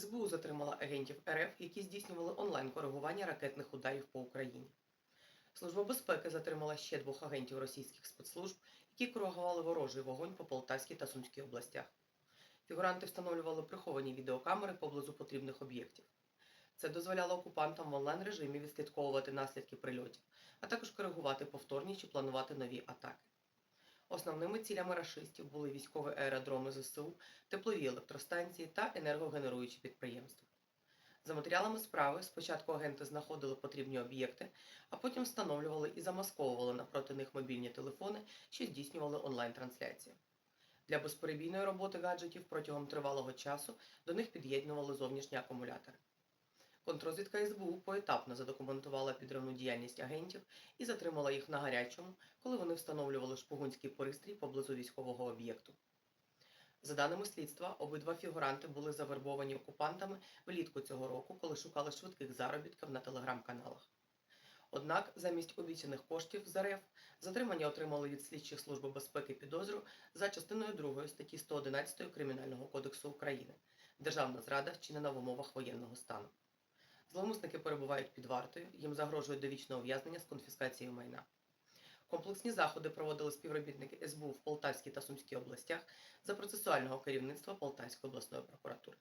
СБУ затримала агентів РФ, які здійснювали онлайн-коригування ракетних ударів по Україні. Служба безпеки затримала ще двох агентів російських спецслужб, які коригували ворожий вогонь по Полтавській та Сумській областях. Фігуранти встановлювали приховані відеокамери поблизу потрібних об'єктів. Це дозволяло окупантам в онлайн-режимі відслідковувати наслідки прильотів, а також коригувати повторні чи планувати нові атаки. Основними цілями рашистів були військові аеродроми ЗСУ, теплові електростанції та енергогенеруючі підприємства. За матеріалами справи спочатку агенти знаходили потрібні об'єкти, а потім встановлювали і замасковували напроти них мобільні телефони, що здійснювали онлайн-трансляції. Для безперебійної роботи гаджетів протягом тривалого часу до них під'єднували зовнішні акумулятори. Контрозвідка СБУ поетапно задокументувала підривну діяльність агентів і затримала їх на гарячому, коли вони встановлювали шпигунський пристрій поблизу військового об'єкту. За даними слідства, обидва фігуранти були завербовані окупантами влітку цього року, коли шукали швидких заробітків на телеграм-каналах. Однак, замість обіцяних коштів з РФ затримані отримали від слідчих служби безпеки підозру за частиною 2 статті 111 Кримінального кодексу України Державна зрада вчинена в умовах воєнного стану. Зловмисники перебувають під вартою, їм загрожує довічне ув'язнення з конфіскацією майна. Комплексні заходи проводили співробітники СБУ в Полтавській та Сумській областях за процесуального керівництва Полтавської обласної прокуратури.